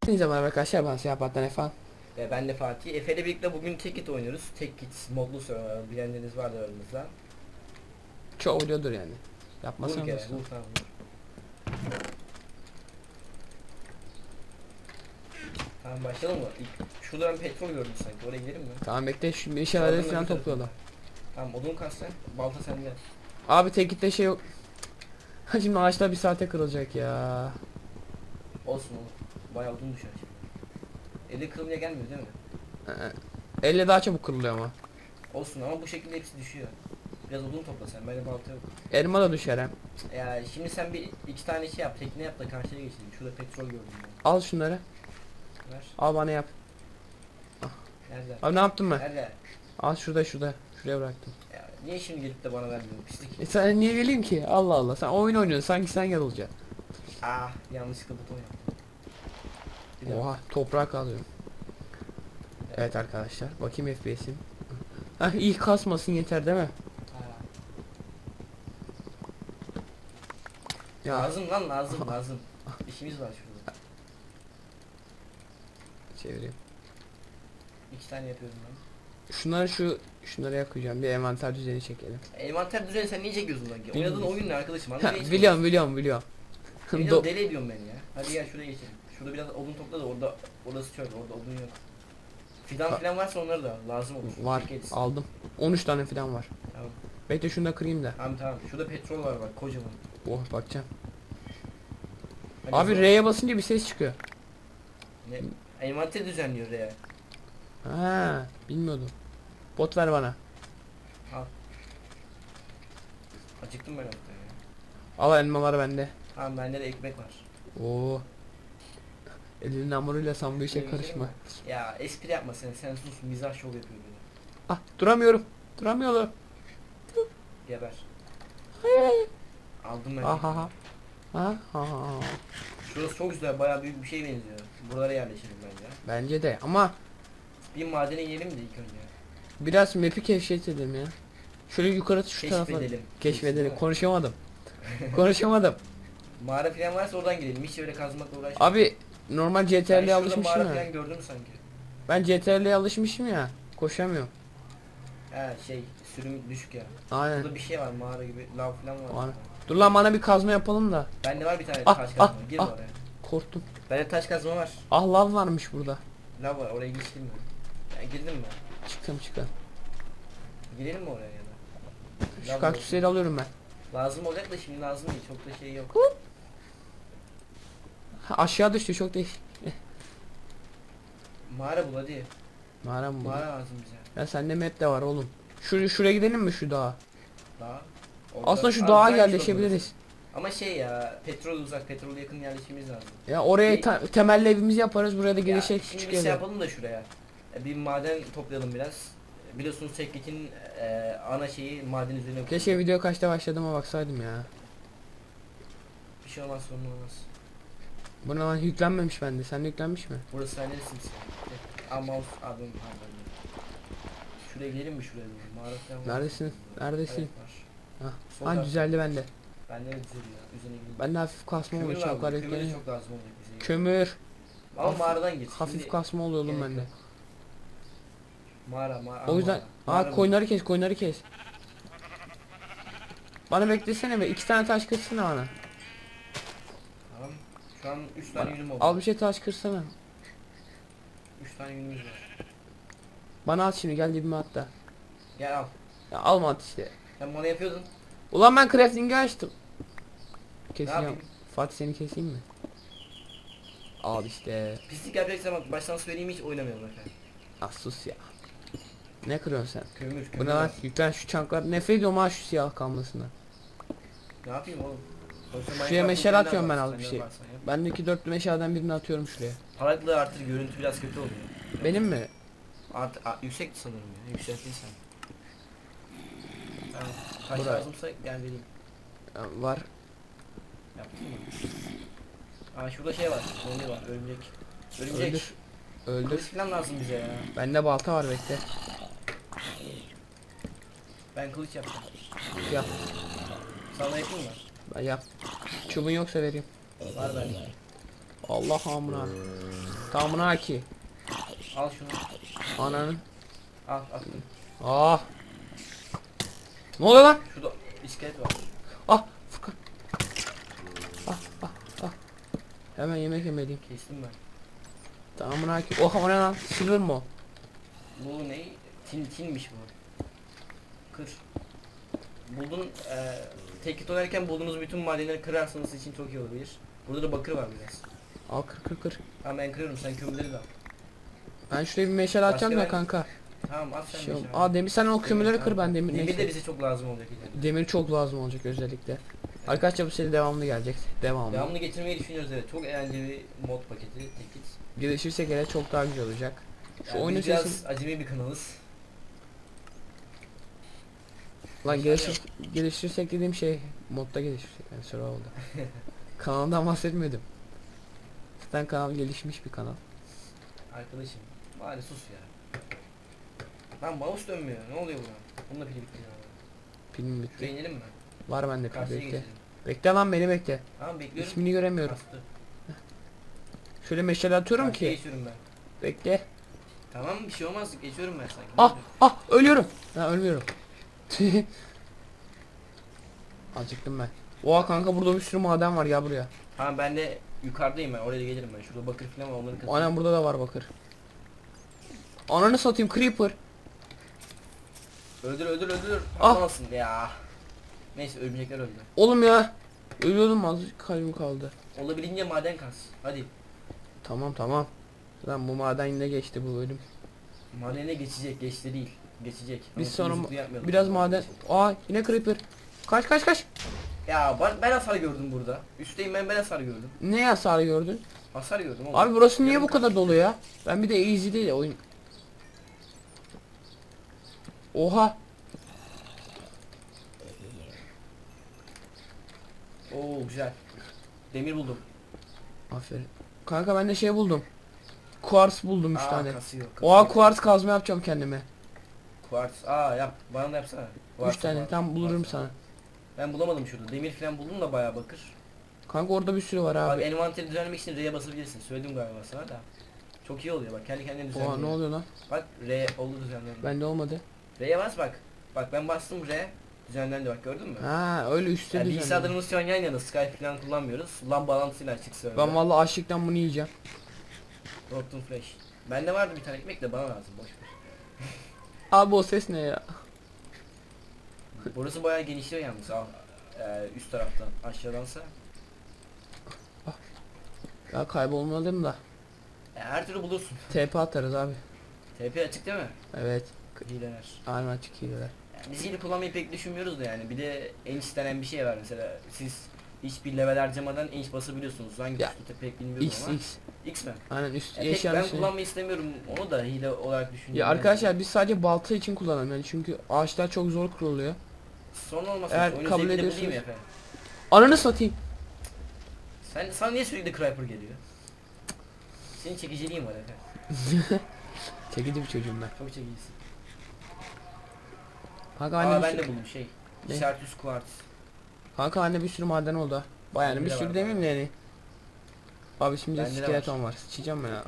Hepinize merhaba arkadaşlar ben Siyah Battan Efan. Ve ben de Fatih. Efe ile birlikte bugün tek kit oynuyoruz. Tek kit modlu server. Bilenleriniz vardır aranızda. Çoğu biliyordur yani. Vur Yapmasana kere. nasıl? Vur tamam vur. Başlayalım mı? İlk, şurada ben petrol gördüm sanki. Oraya gidelim mi? Tamam bekle şu Sağdan falan topluyorlar. Tamam odun kas sen. Balta sende. Abi tek gitte şey yok. Şimdi ağaçlar bir saate kırılacak ya. Olsun oğlum. Bayağı odun düşer şimdi. Eli kırılmaya gelmiyor değil mi? Ee, Elle daha çabuk kırılıyor ama. Olsun ama bu şekilde hepsi düşüyor. Biraz odun topla sen. Benim balta yok. Elma da düşer hem. Ya şimdi sen bir iki tane şey yap. Tekne yap da karşıya geçelim. Şurada petrol gördüm ben. Al şunları. Ver. Al bana yap. Nerede? Abi ne yaptın ben? Nerede? Al şurada şurada. Şuraya bıraktım. Niye şimdi gelip de bana vermiyorsun pislik? E sen niye geleyim ki? Allah Allah. Sen oyun oynuyorsun. Sanki sen gel olacaksın. Ah yanlışlıkla buton yaptım. Bir daha. Oha toprak alıyorum. Evet arkadaşlar. Bakayım FPS'im. Hah iyi kasmasın yeter değil mi? Ha. Ya Lazım lan lazım lazım. İşimiz var şurada. çevireyim. İki tane yapıyorum ben. Şunları şu şunları yakacağım. Bir envanter düzeni çekelim. Envanter düzeni sen niye çekiyorsun lan? ki? Oynadığın oyun ne arkadaşım? Ha, biliyorum biliyorum biliyorum. Do- deli ediyorum ben ya. Hadi gel şuraya geçelim. Şurada biraz odun topla da orada orası çöl orada odun yok. Fidan filan varsa onları da lazım olur. var Çekeriz. aldım. 13 tane falan var. Tamam. Bekle şunu da kırayım da. Tamam tamam. Şurada petrol var bak kocaman. Oh bakacağım. Hadi Abi zor- R'ye basınca bir ses çıkıyor. Ne? Envanter düzenliyor ya. Ha, bilmiyordum. Bot ver bana. Al. Acıktım ben hatta ya. Al elmalar bende. Tamam bende de ekmek var. Oo. Elinin hamuruyla sandviçe karışma. Ya espri yapma sen, sen sus mizah şov yapıyor böyle. Ah duramıyorum. Duramıyorum. Geber. Aldım ben. Ah ha ha. Ha ha ha. Şurası çok güzel, bayağı büyük bir şey benziyor. Buralara yerleşelim bence. Bence de ama Bir madene inelim de ilk önce. Biraz map'i keşfedelim ya. Şöyle yukarı şu tarafa. Keşfedelim. Keşfedelim. Konuşamadım. Konuşamadım. Mağara falan varsa oradan gidelim. Hiç öyle kazmakla uğraşma. Abi normal CTRL'ye alışmışım mağara ya. falan gördüm sanki. Ben CTRL'ye alışmışım ya. Koşamıyorum. He şey, sürüm düşük ya. Aynen. Burada bir şey var mağara gibi, lav falan var. Aynen. Dur lan bana bir kazma yapalım da. Bende var bir tane Ah, taş ah, kazma. Gir ah. oraya. Korktum. Bende taş kazma var. Ah lav varmış burada. Lav var, oraya geçtim mi? Ya girdin mi? Çıktım çıktım. Girelim mi oraya ya da? Şu kaktüsleri alıyorum ben. Lazım olacak da şimdi lazım değil. Çok da şey yok. Ha, aşağı düştü çok değişik. Mağara bul hadi. Mağara mı bu? Mağara lazım bize. Ya sende map de var oğlum. Şu şuraya gidelim mi şu dağa? Daha. Orada- Aslında şu Abi dağa yerleşebiliriz. Ama şey ya, petrol uzak, petrol yakın yerleşmemiz lazım. Ya oraya ta- temelli evimizi yaparız. Buraya da Ya, gelişecek şimdi şey yapalım da şuraya. Bir maden toplayalım biraz. Biliyorsunuz Teknik'in e, ana şeyi maden üzerine. Keşke video kaçta başladığıma baksaydım ya. Bir şey olmaz sorun olmaz. Bu ne lan yüklenmemiş bende. Sende yüklenmiş mi? Burası sen neresin sen? Aa mouse abim pardon. Şuraya gidelim mi şuraya? Mağara falan var. Neredesin? Neredesin? Evet, var. Hah. Solda. Ha düzeldi bende. Ben de düzeliyor. Üzerine gidelim. Bende hafif kasma Kömür oluyor. lazım. Çaplar Kömür de çok lazım olacak bize. Kömür. Ama hafif- mağaradan git. Hafif Şimdi kasma oluyor oğlum gerek bende. yok. Mağara mağara. O yüzden mağara. aa koyunları kes koyunları kes. Bana beklesene be. iki tane taş kırsana bana. Tamam. Şu an 3 tane yünüm oldu. Al bir şey taş kırsana. 3 tane yünümüz var. Bana at şimdi gel dibime at da. Gel al. Ya alma at işte. Sen bana yapıyordun. Ulan ben crafting'i açtım. Keseceğim. yapayım? Fatih seni keseyim mi? Al işte. Pislik yapacaksan bak baştan söyleyeyim hiç oynamayalım efendim. Ah sus ya. Ne kırıyorsun sen? Kömür kömür. Bu ne lan? Yüklen şu çanklar. Nefret ediyorum ha şu siyah kalmasına. Ne yapayım oğlum? Sonuçta Şuraya meşale atıyorum ben az bir sen şey. yap. Bendeki dörtlü meşaleden birini atıyorum şuraya. Paraklı artır görüntü biraz kötü oluyor. Benim mi? Art, a, yüksek sanırım ya. Yükselttin sen. Tamam. Kaç Buraya. lazımsa gel vereyim. Ya, Var. Yaptın mı? Aa şurada şey var. Zombi var. Örümcek. Örümcek. Öldür. Öldür. Kılıç falan lazım bize ya. Bende balta var bekle. Ben kılıç yapacağım. Yap. Sana yapayım mı? Ben yap. Çubuğun yoksa vereyim. Var bende. Allah amına. Tamına ki. Al şunu. Ananın. Al attım. Ah. Ne oluyor lan? Şurada iskelet var. Ah Furkan. Ah ah ah. Hemen yemek yemeliyim. Kestim ben. Tamına ki. Oha o ne lan? Silver mı o? Bu ne? Tin tinmiş bu. Kır. Buldun e, tek kit oynarken bulduğunuz bütün madenleri kırarsanız için çok iyi olabilir. Burada da bakır var biraz. Al kır kır kır. Tamam ben kırıyorum sen kömürleri de al. Ben şuraya bir meşale atacağım Başka da ben- kanka. Tamam at sen Şey, şey. aa demir sen o kömürleri kır ben demir Demir de neyse. bize çok lazım olacak ileride. Demir çok lazım olacak özellikle. Arkadaşlar bu seri devamlı gelecek. Devamlı. Devamını getirmeyi düşünüyoruz evet. Çok eğlenceli bir mod paketi. Tek kit. Gelişirse hele çok daha güzel olacak. Şu Yani oyunun biz biraz sesi acemi bir kanalız. Lan gelişir, geliştirirsek dediğim şey modda geliştirsek yani survival'da. Kanaldan bahsetmedim. Zaten kanal gelişmiş bir kanal. Arkadaşım bari sus ya. Lan mouse dönmüyor. Ne oluyor buna? Bununla pili bitti ya. Film Şuraya bitti. inelim mi? Var bende pil Karşıya bekle. geçelim. Bekle lan beni bekle. Tamam bekliyorum. İsmini göremiyorum. Kastı. Şöyle meşale atıyorum Karşıya ki. geçiyorum ben. Bekle. Tamam bir şey olmaz. Geçiyorum ben sanki. Ne Ah ah ölüyorum. Ha ölmüyorum. Acıktım ben. Oha kanka burada bir sürü maden var ya buraya. Tamam ben de yukarıdayım ben. Oraya gelirim ben. Şurada bakır falan var. Onları kazıyorum. Aynen burada da var bakır. Ananı satayım creeper. Öldür öldür öldür. Ah. Patlamasın ya. Neyse örümcekler öldü. Oğlum ya. Ölüyordum azıcık kalbim kaldı. Olabildiğince maden kaz. Hadi. Tamam tamam. Lan bu maden yine geçti bu bölüm. Madene geçecek. Geçti değil. Geçecek. Biz Ama sonra yapmayalım. Biraz maden. Aa yine creeper. Kaç kaç kaç. Ya ben, ben hasar gördüm burada. Üstteyim ben ben hasar gördüm. Ne hasar gördün? Hasar gördüm oğlum. Abi burası niye Yarım bu kadar dolu ya? Ben bir de easy değil oyun. Oha. Oo güzel. Demir buldum. Aferin. Kanka ben de şey buldum. Quartz buldum 3 Aa, tane. kasıyor, kasıyor. Oha quartz kazma yapacağım kendime. Quartz. Aa yap. Bana da yapsana. 3 Quartz, tane quartz, tam bulurum quartz. sana. Ben bulamadım şurada. Demir falan buldum da bayağı bakır. Kanka orada bir sürü var Abi, abi. envanteri düzenlemek için R'ye basabilirsin. Söyledim galiba sana da. Çok iyi oluyor bak. Kendi kendine düzenliyor. Oha ne oluyor lan? Bak R oldu düzenlendi. Bende olmadı. R'ye bas bak. Bak ben bastım R. Düzenlendi bak gördün mü? Ha öyle üstte Yani düzenli. bilgisayarlarımız şu an yan yana Skype falan kullanmıyoruz. LAN bağlantısıyla açık server. Ben vallahi açlıktan bunu yiyeceğim. Rockton Flash. Bende vardı bir tane ekmek de bana lazım boş ver. Abi o ses ne ya? Burası bayağı genişliyor yalnız al. Ee, üst taraftan aşağıdansa. Ya kaybolmadım da. E, her türlü bulursun. TP atarız abi. TP açık değil mi? Evet. Hileler. Aynen açık hileler. Yani biz hile kullanmayı pek düşünmüyoruz da yani. Bir de enç denen bir şey var mesela. Siz hiçbir level harcamadan enç basabiliyorsunuz. Hangi Ya, tuşta pek bilmiyorum X ama. X. X mi? Aynen üst Ya eşyanın ben üstüne. kullanmayı istemiyorum onu da hile olarak düşünüyorum. Ya arkadaşlar biz sadece balta için kullanalım yani çünkü ağaçlar çok zor kuruluyor. Son olmasın. Eğer Oyunu kabul bulayım ediyorsunuz- efendim. Ananı satayım. Sen, sana niye sürekli Creeper geliyor? Senin çekiciliğin var efendim. Çekici bir çocuğum ben. Çok çekicisin. Kanka Aa anne ben bir de sürü, buldum şey. Ne? Şartüs Quartz. kanka anne bir sürü maden oldu. Bayağı yani bir Bende de sürü var demeyeyim de yani. Abi şimdi Bende de skeleton var. Sıçacağım ben ya.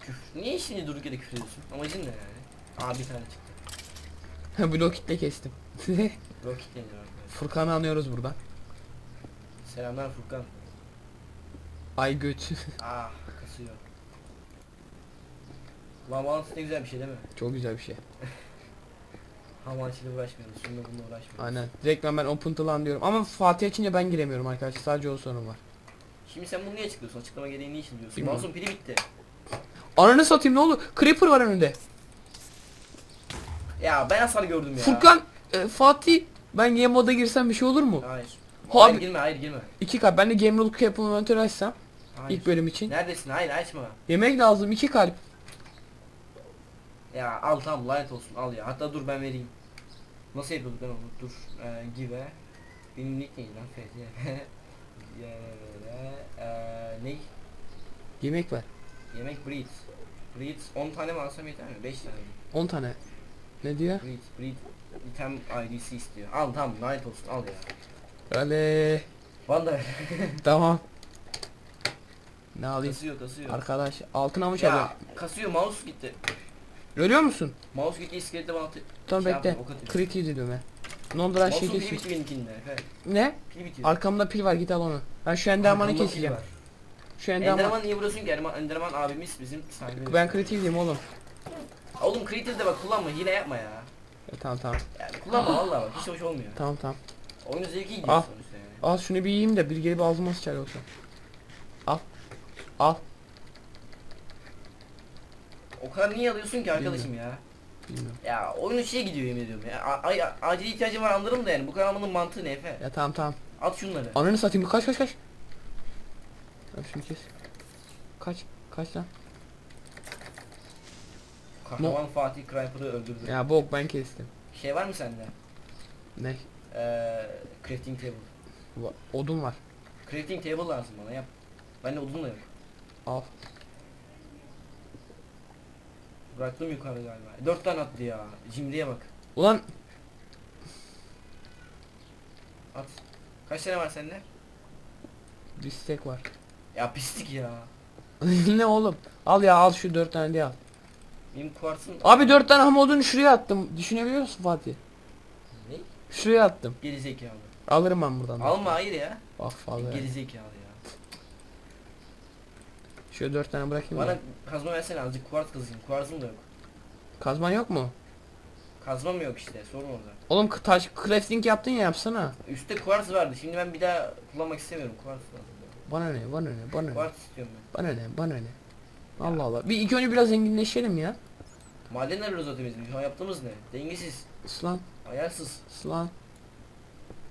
Küfür. Niye şimdi durduk yere küfür ediyorsun? Amacın ne yani? Aa bir tane çıktı. Blok kitle kestim. Rocket arkadaşlar. Furkan'ı anıyoruz buradan. Selamlar Furkan. Ay göt. Ah kasıyor. Lan bağlantısı ne güzel bir şey değil mi? çok güzel bir şey. Hamalçıyla uğraşmıyoruz. Şununla bununla uğraşmıyoruz. Aynen. Direkt ben open to lan diyorum. Ama Fatih açınca ben giremiyorum arkadaşlar. Sadece o sorun var. Şimdi sen bunu niye açıklıyorsun? Açıklama gereği niçin diyorsun? Bilmiyorum. Mouse'un pili bitti. Ananı satayım ne oldu? Creeper var önünde. Ya ben hasar gördüm ya. Furkan, e, Fatih ben game moda girsem bir şey olur mu? Hayır. Abi- Hayır girme hayır girme. İki kalp. Ben de game rule cap inventörü açsam Hayır. ilk bölüm için. Neredesin? Hayır açma. Yemek lazım iki kalp. Ya al tamam lanet olsun al ya. Hatta dur ben vereyim. Nasıl yapıyorduk ben onu? Dur. Ee, give. Benim nick neydi lan? FT. Eee ne? Yemek ver. Yemek breed. Breed 10 tane mi alsam yeter mi? 5 tane mi? 10 tane. Ne diyor? Breed. Breed. Item ID'si istiyor. Al tamam lanet olsun al ya. Öyle. Ver. Tamam. Ne alayım? kasıyor kasıyor. Arkadaş altın ya adam. kasıyor mouse gitti. Görüyor musun? Mouse gitti iskelette bana atı. Tamam Şey bekle. yapma, o kadar. Kritiği dedim he. Nonduran şey bitti benimkinde. Efe. Ne? Pil bitiyor. Arkamda pil var git al onu. Ben şu endermanı Arkamda pil keseceğim. var. Şu enderman. Enderman niye vuruyorsun ki? Enderman, Enderman abimiz bizim sahibimiz. Ben kritiği diyeyim oğlum. Oğlum Creative'de bak kullanma hile yapma ya. E, tamam tamam. Yani kullanma vallahi bak hiç hoş olmuyor. Tamam tamam. Oyunun zevki gidiyor Al. sonuçta yani. Al şunu bir yiyeyim de bir gelip ağzıma sıçar yoksa. Al. Al. O kadar niye alıyorsun ki arkadaşım ya? Bilmiyorum. Ya oyun içine gidiyor yemin ediyorum ya. A- Ay, a- acil ihtiyacım var anlarım da yani. Bu kadar almanın mantığı ne Efe? Ya tamam tamam. At şunları. Ananı satayım kaç kaç kaç. Abi şunu kes. Kaç. Kaç lan. Kahraman Fatih Creeper'ı öldürdü. Ya bok ben kestim. Şey var mı sende? Ne? Eee crafting table. Va- Odun var. Crafting table lazım bana yap. Bende odun da yok. Al. Bıraktım yukarı galiba. Dört tane attı ya. Cimriye bak. Ulan At. Kaç tane var sende? bir stek var. Ya pislik ya. ne oğlum? Al ya al şu dört tane diye al. Benim kuartsın... Abi dört tane ham odunu şuraya attım. Düşünebiliyor musun Fatih? Ne? Şuraya attım. Gerizekalı. Alırım ben buradan. da. Alma hayır ya. Bak fazla. Gerizekalı ya. Şöyle dört tane bırakayım Bana Bana... kazma versene azıcık kuart kazayım. Kuartım da yok. Kazman yok mu? Kazma mı yok işte sorun orada. Oğlum k- taş crafting yaptın ya yapsana. Üstte kuart vardı. Şimdi ben bir daha kullanmak istemiyorum. Kuart lazım. Bana ne bana ne bana ne. Kuart istiyorum ben. Bana ne bana ne. Allah Allah. Bir ilk önce biraz zenginleşelim ya. Maden arıyoruz zaten bizim. Şu an yaptığımız ne? Dengesiz. Islan. Ayarsız. Islan.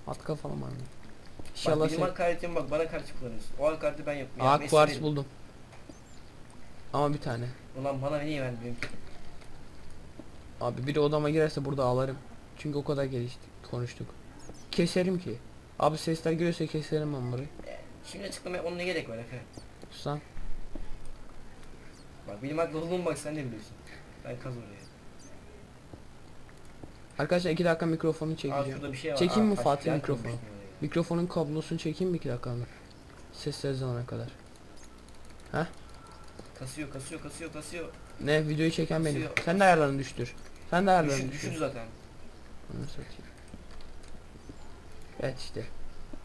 At kafalım abi. Bak İnşallah benim sen... hakaretim bak bana karşı kullanıyorsun. O hakareti ben yapmıyorum. Aa kuartz severim. buldum. Ama bir tane. Ulan bana niye vermiyorsun? Abi biri odama girerse burada ağlarım. Çünkü o kadar geliştik, konuştuk. Keserim ki. Abi sesler geliyorsa keserim ben burayı. Şimdi açıklamaya onun ne gerek var Efe? Sus Bak benim olduğumu bak sen de biliyorsun. Ben kaz oraya. Arkadaşlar iki dakika mikrofonu Aa çekeceğim. şurada bir şey var. Çekeyim Aa, mi taş Fatih falan mikrofonu? oraya. Mikrofonun kablosunu çekeyim mi iki dakika mı? Sesler zalana kadar. Kasıyor kasıyor kasıyor kasıyor. Ne videoyu çeken benim. Kasıyor. Sen de ayarlarını düştür. Sen de ayarlarını düşür. düşün zaten. Onu satayım. Evet işte.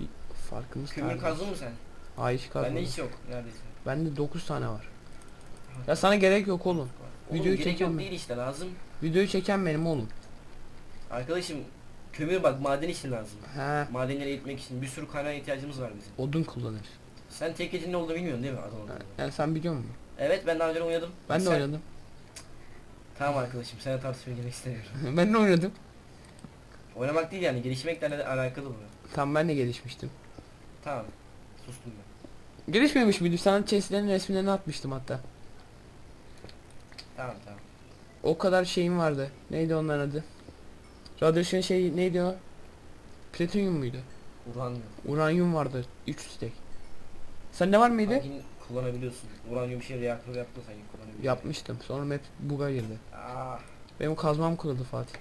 Bir farkımız Kömür kazdın mı sen? Hayır hiç kazmadım. Bende hiç yok neredeyse. Bende 9 tane var. Ya sana gerek yok oğlum. Oğlum videoyu gerek çeken yok mi? değil işte lazım. Videoyu çeken benim oğlum. Arkadaşım kömür bak maden için lazım. He. Madenleri eritmek için bir sürü kaynağa ihtiyacımız var bizim. Odun kullanır. Sen tek ne olduğunu bilmiyorsun değil mi adam? Yani sen biliyor musun? Evet ben daha önce oynadım. Ben de Sen- oynadım. Tamam arkadaşım sana tartışmaya girmek istemiyorum. ben de oynadım. Oynamak değil yani gelişmekle ala- alakalı bu. Tam ben de gelişmiştim. Tamam. Sustum ben. Gelişmemiş miydim? Sana chestlerin resimlerini atmıştım hatta. Tamam tamam. O kadar şeyim vardı. Neydi onların adı? Radyasyon şey neydi o? Plütonyum muydu? Uranyum. Uranyum vardı. 3 stek. Sende var mıydı? Hangini kullanabiliyorsun? Uranyum şey reaktörü yaptın sen kullanabiliyorsun. Yapmıştım. Sonra hep buga girdi. Ah. Benim kazmam kırıldı Fatih.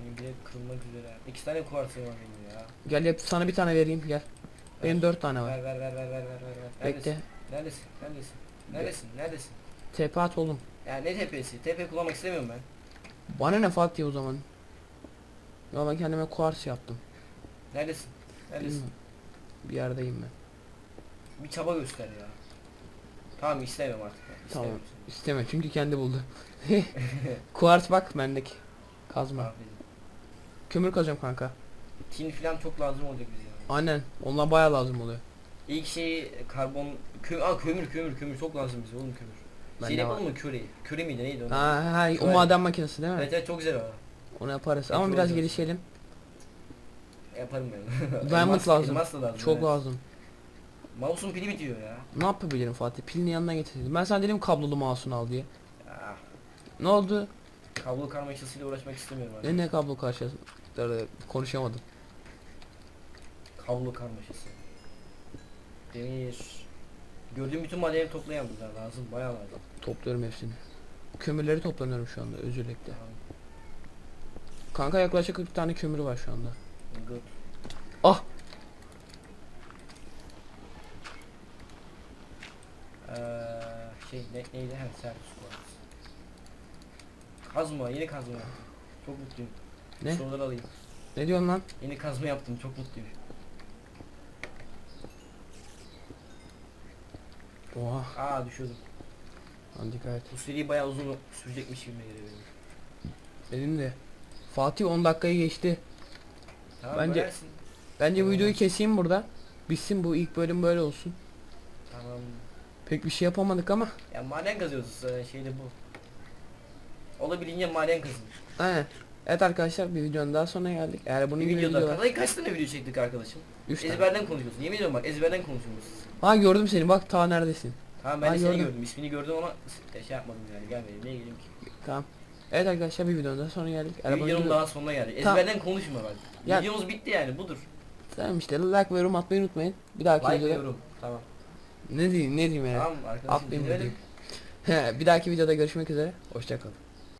Benim bile kırılmak üzere. İki tane kuartım var benim ya. Gel yap sana bir tane vereyim gel. Benim Ver. 4 tane var. Ver ver ver ver ver ver ver. ver. Bekle. Neredesin? Neredesin? Neredesin? Neredesin? TP at oğlum. Ya ne tepesi? Tepe kullanmak istemiyorum ben. Bana ne Fatih o zaman? Ya ben kendime kuars yaptım. Neredesin? Neredesin? Bilmiyorum. Bir yerdeyim ben. Bir çaba göster ya. Tamam istemiyorum artık. ben, Tamam. istemiyorum. İsteme çünkü kendi buldu. kuars bak bendeki. Kazma. Aferin. Kömür kazacağım kanka. Tin falan çok lazım olacak bize yani. Aynen. Onlar bayağı lazım oluyor. İlk şey karbon kö Aa, kömür kömür kömür çok lazım bize oğlum kömür. Bende şey yapalım var. mı köri? Köri miydi neydi o? Ha, ha, o maden makinesi değil mi? Evet evet çok güzel o. Onu yaparız. Ama biraz güzel. gelişelim. Yaparım ben. Diamond Elmas- lazım. Elmas da lazım. Çok evet. lazım. Mouse'un pili bitiyor ya. Ne yapabilirim Fatih? Pilini yanına getirdim. Ben sana dedim kablolu mouse'unu al diye. Ah, Ne oldu? kablo karmaşasıyla uğraşmak istemiyorum artık. Ne ne kablo karşısında konuşamadım. Kablo karmaşası. Demir. Gördüğüm bütün madenleri toplayan bunlar lazım. Bayağı lazım. Topluyorum hepsini. Kömürleri toplanıyorum şu anda özür dilerim. Tamam. Kanka yaklaşık 40 tane kömür var şu anda. Good. Ah! şey ne, neydi? He Sertus Quartz. Kazma yeni kazma yaptım. Çok mutluyum. Ne? Soruları alayım. Ne diyorsun lan? Yeni kazma yaptım çok mutluyum. Oha. Aa düşüyordum. Lan dikkat et. Bu seri bayağı uzun sürecekmiş gibi geliyor benim. Dedim de. Fatih 10 dakikayı geçti. Tamam Bence- bölersin. Bence bu videoyu keseyim burada. Bitsin bu ilk bölüm böyle olsun. Pek bir şey yapamadık ama. Ya maden kazıyoruz e, şeyde bu. Olabildiğince maden kazın. Aynen. Evet arkadaşlar bir videonun daha sonuna geldik. Eğer bunun Bir gibi videoda videolar... kadar kaç tane video çektik arkadaşım? 3 tane. Ezberden konuşuyorsun. Yemin ediyorum bak ezberden konuşuyoruz. Ha gördüm seni bak ta neredesin. Tamam ben Ay, de seni gördüm. gördüm. İsmini gördüm ama şey yapmadım yani gelmedim. Niye geleyim ki? Tamam. Evet arkadaşlar bir videonun daha sonuna geldik. Eğer bunun videonun gibi... daha sonuna geldi. Tamam. Ezberden konuşma bak. Ya- Videomuz bitti yani budur. Tamam işte like ve yorum atmayı unutmayın. Bir dahaki Like videoda... yorum. Tamam. Ne diyeyim ne diyeyim yani. Tamam arkadaşım. Dinleyelim. diyeyim. bir dahaki videoda görüşmek üzere. Hoşçakalın.